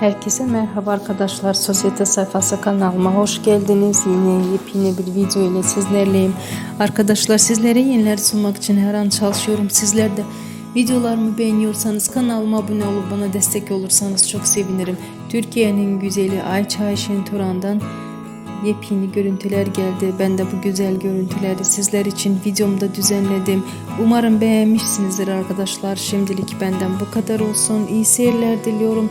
Herkese merhaba arkadaşlar. Sosyete sayfası kanalıma hoş geldiniz. Yine yepyeni bir video ile sizlerleyim. Arkadaşlar sizlere yeniler sunmak için her an çalışıyorum. Sizler de videolarımı beğeniyorsanız kanalıma abone olup bana destek olursanız çok sevinirim. Türkiye'nin güzeli Ayça Ayşen Turan'dan yepyeni görüntüler geldi. Ben de bu güzel görüntüleri sizler için videomda düzenledim. Umarım beğenmişsinizdir arkadaşlar. Şimdilik benden bu kadar olsun. İyi seyirler diliyorum.